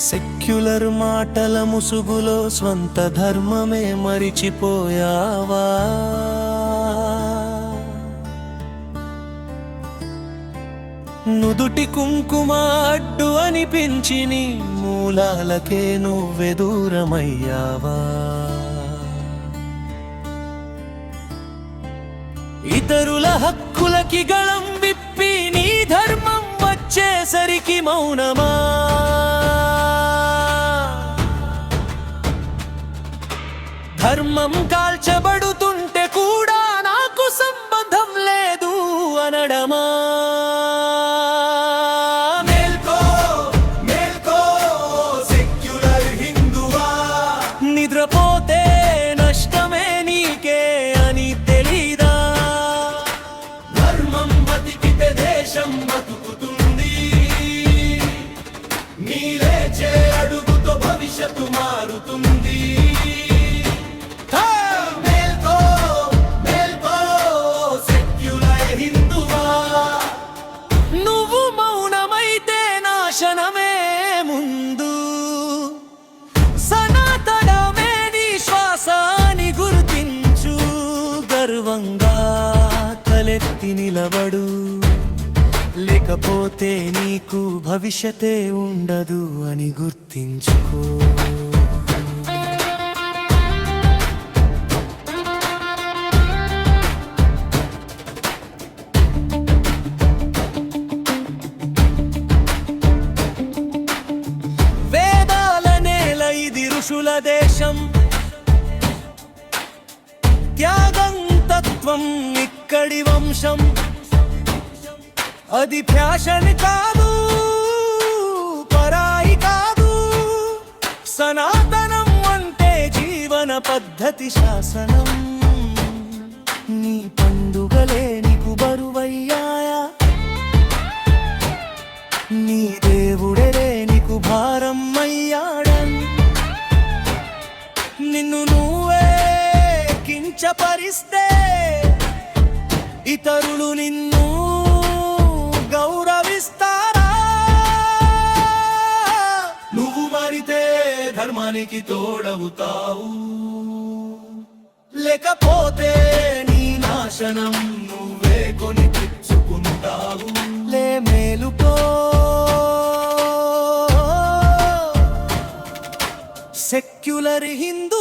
Secular మాటల ముసుగులో స్వంత ధర్మమే మరిచిపోయావా నుదుటి కుంకుమ అడ్డు అనిపించి నీ మూలాలకే నువ్వె దూరమయ్యావా ఇతరుల హక్కులకి గళం విప్పి నీ ధర్మం వచ్చేసరికి మౌనమా ధర్మం కాల్చబడుతుంటే కూడా నాకు సంబంధం లేదు అనడమా? మేల్కో మేల్కో సెక్యులర్ హిందువా? నిద్రపోతే నష్టమే నీకే అని తెలీదా? ధర్మం బతికితే దేశం బతుకుతుంది. నీ లేచే అడుగుతో భవిష్యత్తు మారుతుంది. గర్వంగా తలెత్తి నిలబడు. లేకపోతే నీకు భవిష్యతే ఉండదు అని గుర్తించుకో. వేదాల నేల ఇది ఋషుల వంశం ఇక్కడి వంశం. అది ఫ్యాషన్ కాదు పరాయి కాదు. సనాతనం అంటే జీవన పద్ధతి శాసనం. నీ పండుగలే నీకు బరువయ్యాయా? నీ దేవుడే నీకు భారం అయ్యాడన్ నిన్ను నువ్వే కించపరిస్తే ఇతరులు నిన్ను గౌరవిస్తారా? నువ్వు మారితే ధర్మానికి తోడవుతావు. లేకపోతే నీ నాశనం నువ్వే కొని తెచ్చుకుంటావు లే మేలుకో. సెక్యులర్ హిందూ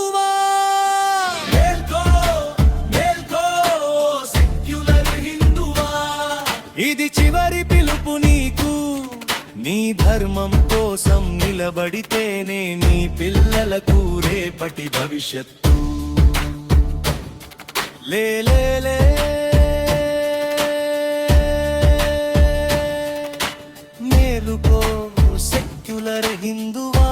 ఇది చివరి పిలుపు నీకు. నీ ధర్మం కోసం నిలబడితేనే నీ పిల్లలకు రేపటి భవిష్యత్తు. లే మేలుకో సెక్యులర్ హిందువా?